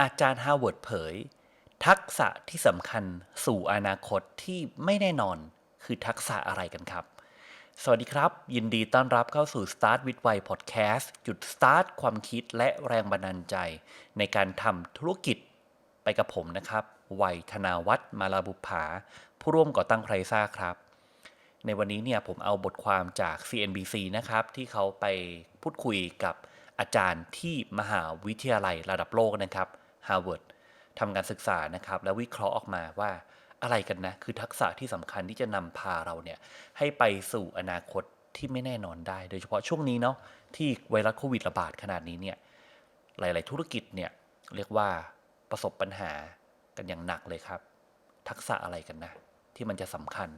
อาจารย์ฮาร์วาร์ดเผย ทักษะที่สำคัญสู่อนาคตที่ไม่แน่นอนคือทักษะอะไรกันครับ สวัสดีครับ ยินดีต้อนรับเข้าสู่ Start with Why Podcast จุด start ความคิดและแรงบันดาลใจ ในการทำธุรกิจไปกับผมนะครับวัยธนาวัฒน์มาลาบุภา ผู้ร่วมก่อตั้งไพรซ่าครับ ในวันนี้เนี่ยผมเอาบทความจาก CNBC นะครับ ที่เขาไปพูดคุยกับอาจารย์ที่มหาวิทยาลัยระดับโลกนะครับ Harvard ทำการศึกษานะครับ แล้ววิเคราะห์ออกมาว่าอะไรกันนะ คือทักษะที่สำคัญที่จะนำพาเราเนี่ยให้ไปสู่อนาคตที่ไม่แน่นอนได้ โดยเฉพาะช่วงนี้เนาะที่ไวรัสโควิดระบาดขนาดนี้เนี่ยหลาย ๆ ธุรกิจเนี่ยเรียกว่าประสบปัญหากันอย่างหนักเลยครับ ทักษะอะไรกันนะ ที่มันจะสำคัญ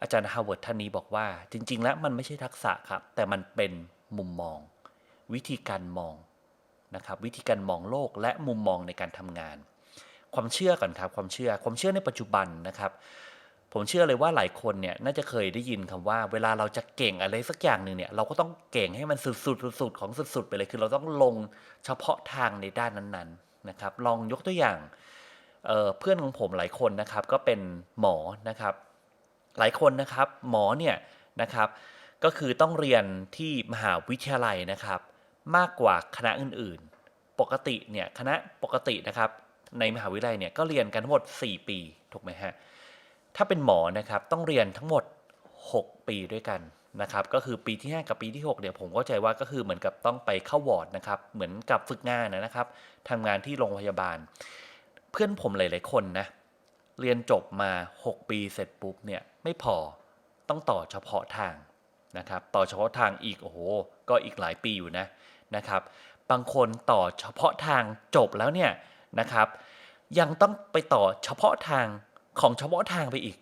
อาจารย์ฮาวเวิร์ดท่านนี้บอกว่า จริง ๆ แล้วมันไม่ใช่ทักษะครับ แต่มันเป็นมุมมอง วิธีการมอง นะครับวิธีการมองโลกและมุมมองในการทำงาน ความเชื่อก่อนครับความเชื่อความเชื่อในปัจจุบันนะครับ ผมเชื่อเลยว่าหลายคนเนี่ยน่าจะเคยได้ยินคำว่า เวลาเราจะเก่งอะไรสักอย่างหนึ่งเนี่ยเราก็ต้องเก่งให้มันสุดๆสุดๆของสุดๆไปเลยคือเราต้องลงเฉพาะทางในด้านนั้นๆนะครับ ลองยกตัวอย่างเเพื่อนของผมหลายคนนะครับก็เป็นหมอนะครับ หลายคนนะครับหมอเนี่ยนะครับ ก็คือต้องเรียนที่มหาวิทยาลัยนะครับ มากกว่าคณะอื่นๆ ปกติเนี่ยคณะปกตินะครับ ในมหาวิทยาลัยเนี่ยก็เรียนกันทั้งหมด 4 ปีถูกไหมฮะถ้าเป็นหมอนะครับต้องเรียนทั้งหมด 6 ปีด้วยกันนะครับก็คือปีที่ 5 กับปีที่6เนี่ยผมเข้าใจว่าก็คือเหมือนกับต้องไปเข้าวอร์ดนะครับเหมือนกับฝึกงานนะครับทำงานที่โรงพยาบาล เพื่อนผมหลาย ๆ คนนะเรียนจบมา 6 ปีเสร็จปุ๊บเนี่ยไม่พอต้องต่อเฉพาะทางนะครับต่อเฉพาะทางอีกโอ้โหก็อีกหลายปีอยู่นะ นะครับ บางคนต่อเฉพาะทางจบแล้วเนี่ยนะครับ ยังต้องไปต่อเฉพาะทางของเฉพาะทางไปอีก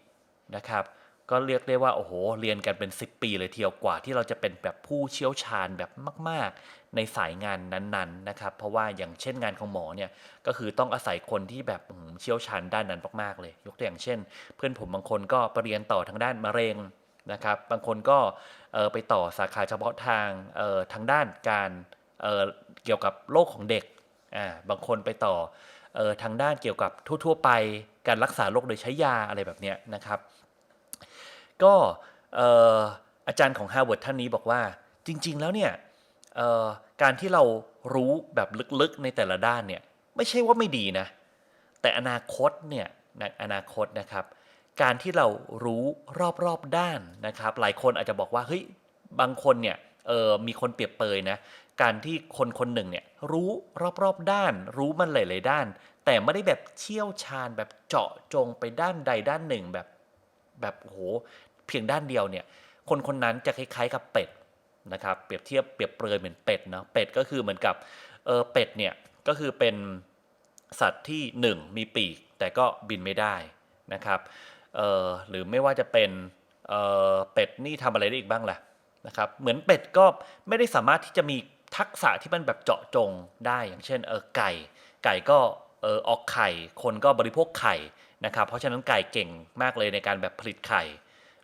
นะครับ ก็เรียกได้ว่าโอ้โหเรียนกันเป็น 10 ปีเลยทีเดียวกว่าที่เราจะเป็นแบบผู้เชี่ยวชาญแบบมาก ๆ ในสายงานนั้นๆนะครับ เพราะว่าอย่างเช่นงานของหมอเนี่ยก็คือต้องอาศัยคนที่แบบเชี่ยวชาญด้านนั้นมากๆเลย ยกตัวอย่างเช่น เพื่อนผมบางคนก็ไปเรียนต่อทางด้านมะเร็ง นะครับ บางคนก็ไปต่อสาขาเฉพาะทางทางด้านการเเกี่ยวกับโรคของเด็กอ่าบางคนไปต่ออทางด้านเกี่ยวกับทั่ว ๆ ไปการรักษาโรคโดยใช้ยาอะไรแบบนี้นะครับ ก็อาจารย์ของ Harvard ท่านนี้บอกว่าจริง ๆ แล้วเนี่ยการที่เรารู้แบบลึกๆในแต่ละด้านเนี่ยไม่ใช่ว่าไม่ดีนะ แต่อนาคตเนี่ยอนาคตนะครับ การที่เรารู้รอบๆด้านนะครับ หลายคนอาจจะบอกว่าเฮ้ยบางคนเนี่ยเออมีคนเปรียบเปยนะการที่คนคนหนึ่งเนี่ยรู้รอบๆด้าน รู้มันหลายๆด้าน แต่ไม่ได้แบบเชี่ยวชาญแบบเจาะจงไปด้านใดด้านหนึ่งแบบแบบโอ้โหเพียงด้านเดียวเนี่ยคนคนนั้นจะคล้ายๆกับเป็ดนะครับเปรียบเทียบเปรียบเปรยเหมือนเป็ดเนาะเป็ดก็คือเหมือนกับเออเป็ดเนี่ยก็คือเป็นสัตว์ที่หนึ่งมีปีกแต่ก็บินไม่ได้นะครับ เออหรือไม่ว่าจะเป็นเออเป็ดนี่ทำอะไรได้อีกบ้างล่ะนะครับเหมือนเป็ดก็ไม่ได้สามารถที่จะมีทักษะที่มันแบบเจาะจงได้อย่างเช่นเออไก่ ไก่ก็เออออกไข่ คนก็บริโภคไข่นะครับเพราะฉะนั้นไก่เก่งมากเลยในการแบบผลิตไข่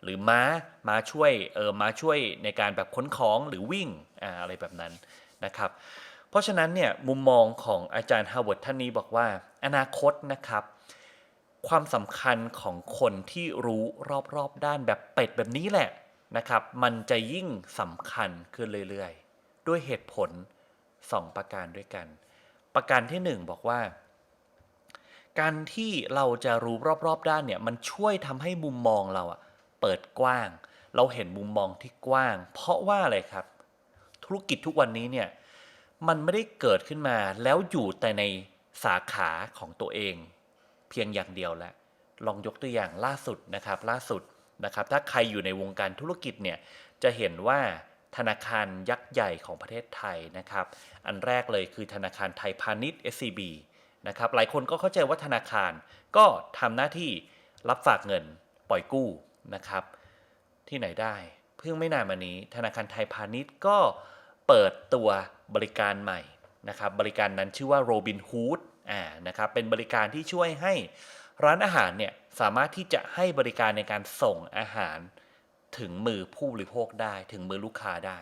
หรือม้าม้าช่วยเออม้าช่วยในการแบบค้นของหรือวิ่งอ่าอะไรแบบนั้นนะครับ เพราะฉะนั้นเนี่ยมุมมองของอาจารย์ฮาวเวิร์ดท่านนี้บอกว่า อนาคตนะครับ ความสำคัญของคนที่รู้รอบๆด้านแบบเป็ดแบบนี้แหละนะครับ มันจะยิ่งสำคัญขึ้นเรื่อยๆ ด้วยเหตุผล 2 ประการด้วยกัน ประการที่ 1 บอกว่า การที่เราจะรู้รอบๆด้านเนี่ยมันช่วยทำให้มุมมองเราอะเปิดกว้าง เราเห็นมุมมองที่กว้าง เพราะว่าอะไรครับ ธุรกิจทุกวันนี้เนี่ยมันไม่ได้เกิดขึ้นมาแล้วอยู่แต่ในสาขาของตัวเอง เพียงอย่างเดียวแหล้วลองยกตัวอย่างล่าสุดนะครับ ล่าสุดนะครับ ถ้าใครอยู่ในวงการธุรกิจเนี่ยจะเห็นว่าธนาคารยักษ์ใหญ่ของประเทศไทยนะครับ อันแรกเลยคือธนาคารไทยพาณิชย์ SCB นะครับ หลายคนก็เข้าใจว่าธนาคารก็ทำหน้าที่รับฝากเงินปล่อยกู้นะครับ ที่ไหนได้ เพิ่งไม่นานมานี้ ธนาคารไทยพาณิชย์ก็เปิดตัวบริการใหม่นะครับ บริการนั้นชื่อว่า Robin Hood อ่านะครับเป็นบริการที่ช่วยให้ร้านอาหารเนี่ยสามารถที่จะให้บริการในการส่งอาหารถึงมือผู้บริโภคได้ถึงมือลูกค้าได้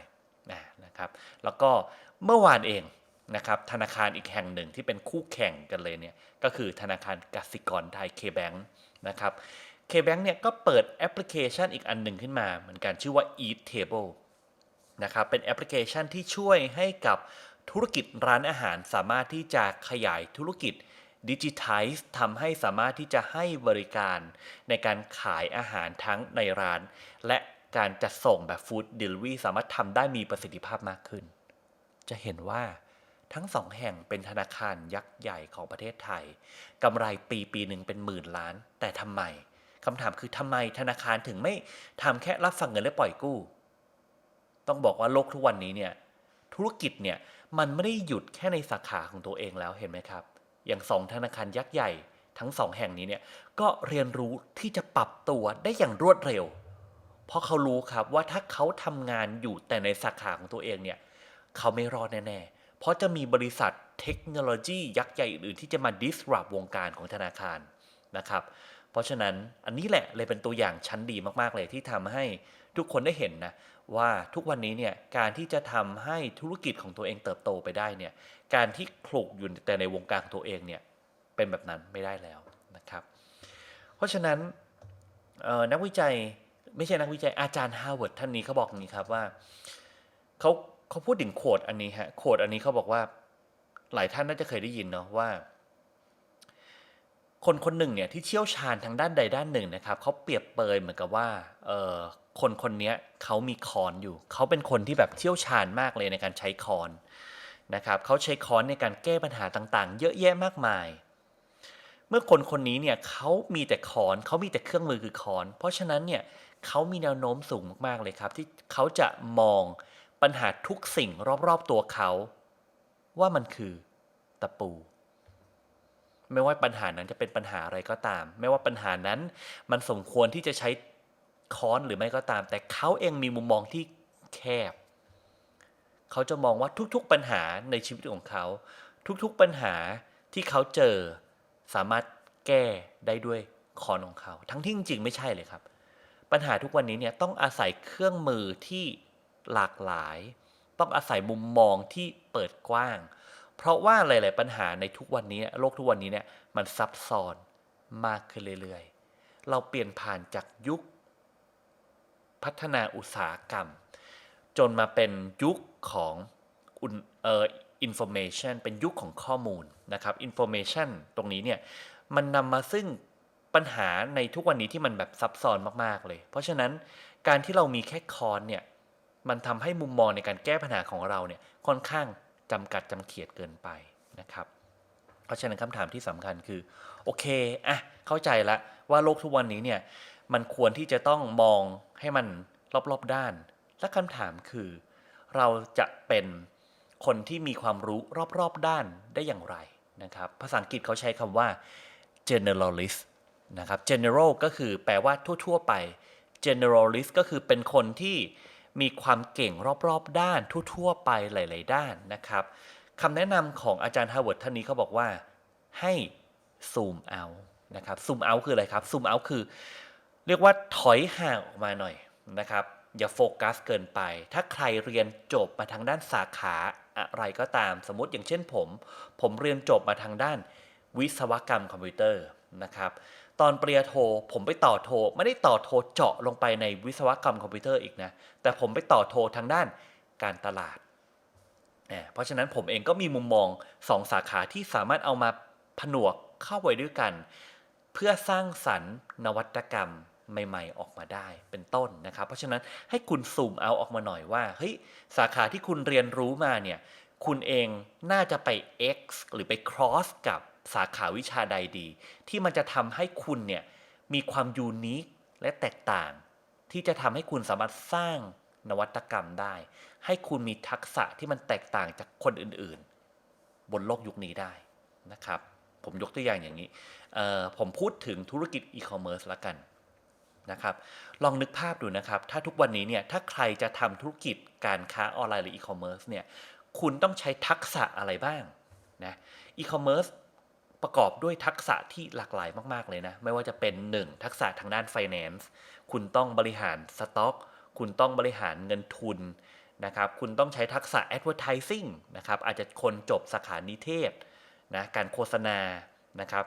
นะนะครับแล้วก็เมื่อวานเองนะครับธนาคารอีกแห่งหนึ่งที่เป็นคู่แข่งกันเลยเนี่ยก็คือธนาคารกสิกรไทย K-Bank นะครับ K-Bank เนี่ยก็เปิดแอปพลิเคชันอีกอันหนึ่งขึ้นมาเหมือนกันชื่อว่า Eat Table นะครับเป็นแอปพลิเคชันที่ช่วยให้กับ ธุรกิจร้านอาหารสามารถที่จะขยายธุรกิจดิจิทัลทำให้สามารถที่จะให้บริการ ในการขายอาหารทั้งในร้าน และการจัดส่งแบบฟู้ดเดลิเวอรี่สามารถทำได้มีประสิทธิภาพมากขึ้น จะเห็นว่าทั้งสองแห่งเป็นธนาคารยักษ์ใหญ่ของประเทศไทยกำไรปีปีหนึ่งเป็นหมื่นล้าน แต่ทำไมคำถามคือทำไมธนาคารถึงไม่ทำแค่รับฟังเงินและปล่อยกู้ ต้องบอกว่าโลกทุกวันนี้เนี่ยธุรกิจเนี่ย มันไม่ได้หยุดแค่ในสาขาของตัวเองแล้วเห็นไหมครับ อย่างสองธนาคารยักษ์ใหญ่ทั้งสองแห่งนี้เนี่ยก็เรียนรู้ที่จะปรับตัวได้อย่างรวดเร็ว เพราะเขารู้ครับว่าถ้าเขาทำงานอยู่แต่ในสาขาของตัวเองเนี่ยเขาไม่รอดแน่ๆ เพราะจะมีบริษัทเทคโนโลยียักษ์ใหญ่อื่นที่จะมา disrupt วงการของธนาคารนะครับ เพราะฉะนั้นอันนี้แหละเลยเป็นตัวอย่างชั้นดีมากๆเลยที่ทำให้ทุกคนได้เห็นนะ ว่าทุกวันนี้เนี่ยการที่จะทำให้ธุรกิจของตัวเองเติบโตไปได้เนี่ยการที่คลุกอยู่แต่ในวงการของตัวเองเนี่ยเป็นแบบนั้นไม่ได้แล้วนะครับ เพราะฉะนั้นนักวิจัยไม่ใช่นักวิจัยอาจารย์ฮาร์วาร์ดท่านนี้เขาบอกอย่างนี้ครับว่าเขาเขาพูดถึงโคดอันนี้ฮะโคดอันนี้เขาบอกว่าหลายท่านน่าจะเคยได้ยินเนาะว่า คนคนหนึ่งเนี่ยที่เชี่ยวชาญทางด้านใดด้านหนึ่งนะครับเขาเปรียบเปยเหมือนกับว่าเออ คนคนนี้เขามีคอนอยู่ เขาเป็นคนที่แบบเชี่ยวชาญมากเลยในการใช้คอนนะครับเขาใช้คอนในการแก้ปัญหาต่างๆ เยอะแยะมากมาย เมื่อคนคนนี้เนี่ยเขามีแต่คอนเขามีแต่เครื่องมือคือคอน เพราะฉะนั้นเนี่ยเขามีแนวโน้มสูงมากๆเลยครับ ที่เขาจะมองปัญหาทุกสิ่งรอบๆตัวเขา ว่ามันคือตะปู ไม่ว่าปัญหานั้นจะเป็นปัญหาอะไรก็ตาม ไม่ว่าปัญหานั้นมันสมควรที่จะใช้ ค้อนหรือไม่ก็ตาม แต่เขาเองมีมุมมองที่แคบ เขาจะมองว่าทุกๆปัญหาในชีวิตของเขา ทุกๆปัญหาที่เขาเจอสามารถแก้ได้ด้วยคอนของเขา ทั้งที่จริงๆไม่ใช่เลยครับ ปัญหาทุกวันนี้เนี่ยต้องอาศัยเครื่องมือที่หลากหลาย ต้องอาศัยมุมมองที่เปิดกว้าง เพราะว่าหลาย ๆ ปัญหาในทุกวันนี้โลกทุกวันนี้เนี่ยมันซับซ้อนมากขึ้นเรื่อย ๆ เราเปลี่ยนผ่านจากยุค พัฒนาอุตสาหกรรม จนมาเป็นยุคของอุนเอ่อ information เป็นยุคของข้อมูลนะครับ information ตรงนี้เนี่ยมันนำมาซึ่งปัญหาในทุกวันนี้ที่มันแบบซับซ้อนมากๆเลย เพราะฉะนั้นการที่เรามีแค่คอนเนี่ยมันทำให้มุมมองในการแก้ปัญหาของเราเนี่ยค่อนข้างจำกัดจำเขียดเกินไปนะครับ เพราะฉะนั้นคำถามที่สำคัญคือโอเคอะเข้าใจละว่าโลกทุกวันนี้เนี่ย มันควรที่จะต้องมองให้มันรอบๆด้าน และคำถามคือ เราจะเป็นคนที่มีความรู้รอบๆด้านได้อย่างไรนะครับ ภาษาอังกฤษเขาใช้คำว่า generalist นะครับ general ก็คือแปลว่าทั่ว ๆ ไป generalist ก็คือเป็นคนที่มีความเก่งรอบๆด้านทั่ว ๆ ไปหลาย ๆ ด้านนะครับคำแนะนำของอาจารย์ฮาร์วาร์ดท่านนี้เขาบอกว่าให้ซูมเอานะครับซูมเอาคืออะไรครับซูมเอาคือ เรียกว่าถอยห่างออกมาหน่อยนะครับ อย่าโฟกัสเกินไป ถ้าใครเรียนจบมาทางด้านสาขาอะไรก็ตาม สมมติอย่างเช่นผม ผมเรียนจบมาทางด้านวิศวกรรมคอมพิวเตอร์นะครับตอนปริญญาโทผมไปต่อโท ไม่ได้ต่อโทเจาะลงไปในวิศวกรรมคอมพิวเตอร์อีกนะ แต่ผมไปต่อโททางด้านการตลาด เพราะฉะนั้นผมเองก็มีมุมมองสองสาขาที่สามารถเอามาผนวกเข้าไว้ด้วยกัน พื่อสร้างสรรค์นวัตกรรมใหม่ๆ ออกมาได้เป็นต้นนะครับ เพราะฉะนั้นให้คุณซูมเอาออกมาหน่อยว่าเฮ้ยสาขาที่คุณเรียนรู้มาเนี่ยคุณเองน่าจะไป X หรือไป cross กับสาขาวิชาใดดี ที่มันจะทำให้คุณเนี่ยมีความยูนิคและแตกต่าง ที่จะทำให้คุณสามารถสร้างนวัตกรรมได้ ให้คุณมีทักษะที่มันแตกต่างจากคนอื่นๆ บนโลกยุคนี้ได้นะครับ ผมยกตัวอย่างอย่างนี้ ผมพูดถึงธุรกิจอีคอมเมิร์ซละกันนะครับ ลองนึกภาพดูนะครับ ถ้าทุกวันนี้เนี่ย ถ้าใครจะทำธุรกิจการค้าออนไลน์หรืออีคอมเมิร์ซเนี่ย คุณต้องใช้ทักษะอะไรบ้างนะ อีคอมเมิร์ซประกอบด้วยทักษะที่หลากหลายมาก ๆ เลยนะ ไม่ว่าจะเป็น 1. ทักษะทางด้าน Finance คุณต้องบริหารสต็อก คุณต้องบริหารเงินทุนนะครับ คุณต้องใช้ทักษะ advertising นะครับ อาจจะคนจบสาขานิเทศ นะการโฆษณานะครับ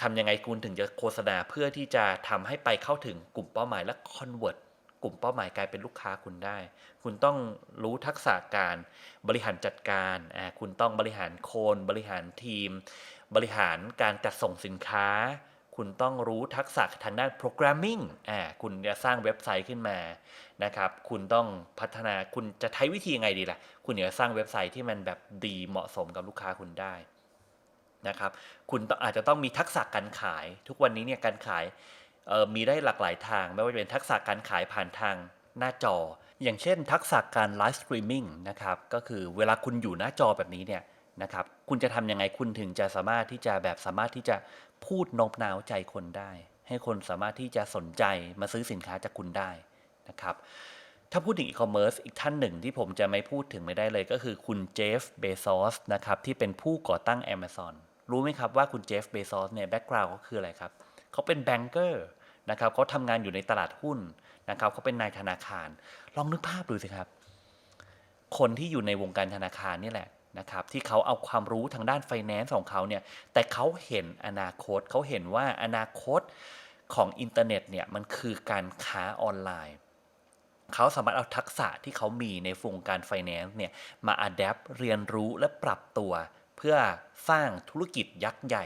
ทำยังไงคุณถึงจะโฆษณาเพื่อที่จะทำให้ไปเข้าถึงกลุ่มเป้าหมายและ convert กลุ่มเป้าหมายกลายเป็นลูกค้าคุณได้ คุณต้องรู้ทักษะการบริหารจัดการ คุณต้องบริหารโคน บริหารทีม บริหารการจัดส่งสินค้า คุณต้องรู้ทักษะทางด้าน programming อ่าคุณจะสร้างเว็บไซต์ขึ้นมา นะครับ คุณต้องพัฒนา คุณจะใช้วิธียังไงดีล่ะ คุณอยากจะสร้างเว็บไซต์ที่มันแบบดีเหมาะสมกับลูกค้าคุณได้ นะครับ คุณอาจจะต้องมีทักษะการขาย ทุกวันนี้เนี่ยการขายมีได้หลากหลายทาง ไม่ว่าจะเป็นทักษะการขายผ่านทางหน้าจอ อย่างเช่น ทักษะการไลฟ์สตรีมมิ่งนะครับ ก็คือเวลาคุณอยู่หน้าจอแบบนี้เนี่ยนะครับ คุณจะทำยังไงคุณถึงจะสามารถที่จะแบบสามารถที่จะพูดโน้มน้าวใจคนได้ ให้คนสามารถที่จะสนใจมาซื้อสินค้าจากคุณได้นะครับ ถ้าพูดถึงอีคอมเมิร์ซอีกท่านหนึ่งที่ผมจะไม่พูดถึงไม่ได้เลยก็คือคุณเจฟ เบซอสนะครับที่เป็นผู้ก่อตั้ง Amazon รู้ไหมครับว่าคุณเจฟเบซอสเนี่ยแบ็กกราวด์เขาคืออะไรครับเขาเป็นแบงเกอร์นะครับเขาทำงานอยู่ในตลาดหุ้นนะครับเขาเป็นนายธนาคาร ลองนึกภาพดูสิครับ คนที่อยู่ในวงการธนาคารนี่แหละนะครับที่เขาเอาความรู้ทางด้านไฟแนนซ์ของเขาเนี่ยแต่เขาเห็นอนาคตเขาเห็นว่าอนาคตของอินเทอร์เน็ตเนี่ยมันคือการค้าออนไลน์ เขาสามารถเอาทักษะที่เขามีในวงการไฟแนนซ์เนี่ยมาอัดแอปเรียนรู้และปรับตัว เพื่อสร้างธุรกิจยักษ์ใหญ่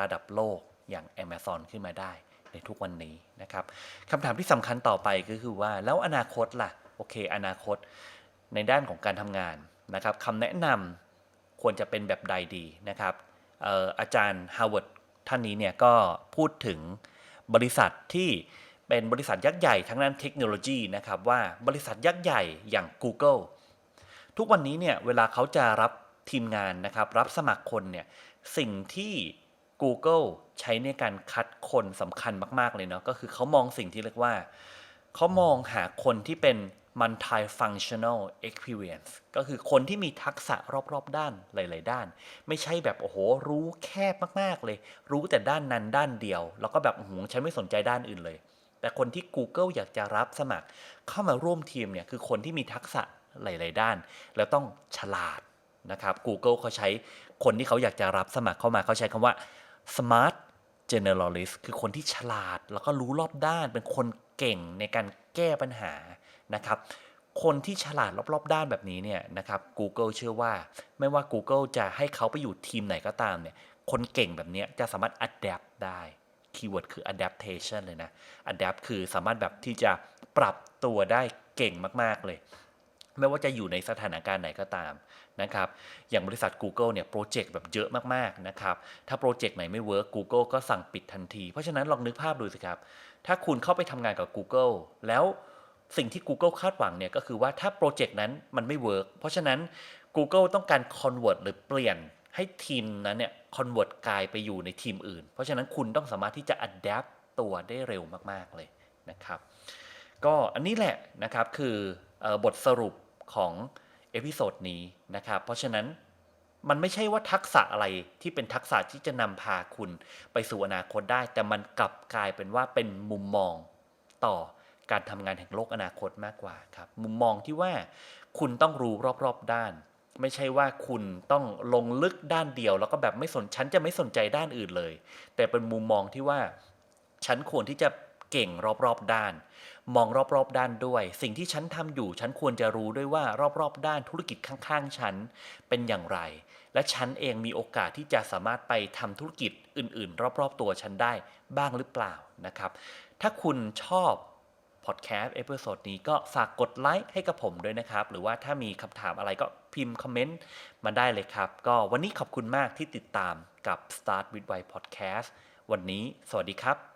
ระดับโลกอย่าง Amazon ขึ้นมาได้ในทุกวันนี้นะครับคำถามที่สำคัญต่อไปก็คือว่าแล้วอนาคตล่ะ โอเค อนาคตในด้านของการทำงานนะครับคำแนะนำควรจะเป็นแบบใดดีนะครับอออาจารย์ฮาวเวิร์ดท่านนี้เนี่ยก็พูดถึงบริษัทที่เป็นบริษัทยักษ์ใหญ่ทั้งด้นเทคโนโลยีนะครับว่าบริษัทยักษ์ใหญ่อย่าง Google ทุกวันนี้เนี่ยเวลาเขาจะรับ ทีมงานนะครับ รับสมัครคนเนี่ยสิ่งที่ Google ใช้ในการคัดคนสำคัญมาก ๆ เลยเนาะก็คือเขามองสิ่งที่เรียกว่า เขามองหาคนที่เป็น multi-functional experience ก็คือคนที่มีทักษะรอบๆ ด้านหลาย ๆ ด้าน ไม่ใช่แบบ โอ้โห รู้แคบมาก ๆ เลย รู้แต่ด้านนั้นด้านเดียว แล้วก็แบบโอ้โหฉันไม่สนใจด้านอื่นเลย แต่คนที่ Google อยากจะรับสมัครเข้ามาร่วมทีมเนี่ยคือคนที่มีทักษะหลาย ๆ ด้าน แล้วต้องฉลาด นะครับ Google เขาใช้คนที่เขาอยากจะรับสมัครเข้ามาเขาใช้คำว่า smart generalist คือคนที่ฉลาดแล้วก็รู้รอบด้าน เป็นคนเก่งในการแก้ปัญหานะครับ คนที่ฉลาดรอบๆด้านแบบนี้เนี่ยนะครับ Google เชื่อว่า ไม่ว่า Google จะให้เขาไปอยู่ทีมไหนก็ตามเนี่ยคนเก่งแบบนี้จะสามารถ adapt ได้คีย์เวิร์ดคือ adaptation เลยนะ adapt คือสามารถแบบที่จะปรับตัวได้เก่งมาก ๆ เลย ไม่ว่าจะอยู่ในสถานการณ์ไหนก็ตาม นะครับ อย่างบริษัท Google เนี่ยโปรเจกต์แบบเยอะมากๆนะครับ ถ้าโปรเจกต์ไหนไม่เวิร์ก Google ก็สั่งปิดทันที เพราะฉะนั้นลองนึกภาพดูสิครับ ถ้าคุณเข้าไปทำงานกับ Google แล้วสิ่งที่ Google คาดหวังเนี่ยก็คือว่าถ้าโปรเจกต์นั้นมันไม่เวิร์ก เพราะฉะนั้น Google ต้องการ convert หรือเปลี่ยนให้ทีมนั้นเนี่ย convert กลายไปอยู่ในทีมอื่น เพราะฉะนั้นคุณต้องสามารถที่จะ adapt ตัวได้เร็วมากๆเลยนะครับ ก็อันนี้แหละนะครับคือบทสรุปของ เอพิโซดนี้นะครับ เพราะฉะนั้นมันไม่ใช่ว่าทักษะอะไรที่เป็นทักษะที่จะนำพาคุณไปสู่อนาคตได้ แต่มันกลับกลายเป็นว่าเป็นมุมมองต่อการทำงานแห่งโลกอนาคตมากกว่าครับ มุมมองที่ว่าคุณต้องรู้รอบๆด้าน ไม่ใช่ว่าคุณต้องลงลึกด้านเดียว แล้วก็แบบไม่สนฉันจะไม่สนใจด้านอื่นเลย แต่เป็นมุมมองที่ว่าฉันควรที่จะ เก่งรอบๆด้าน มองรอบๆด้านด้วย สิ่งที่ฉันทำอยู่ฉันควรจะรู้ด้วยว่ารอบๆด้านธุรกิจข้างๆ ฉันเป็นอย่างไร และฉันเองมีโอกาสที่จะสามารถไปทำธุรกิจอื่นๆ รอบๆตัวฉันได้บ้างหรือเปล่านะครับ ถ้าคุณชอบพอดแคสต์เอพิโซดนี้ก็ฝากกดไลค์ให้กับผมด้วยนะครับ หรือว่าถ้ามีคำถามอะไรก็พิมพ์คอมเมนต์มาได้เลยครับ ก็วันนี้ขอบคุณมากที่ติดตามกับ Start with Why Podcast วันนี้สวัสดีครับ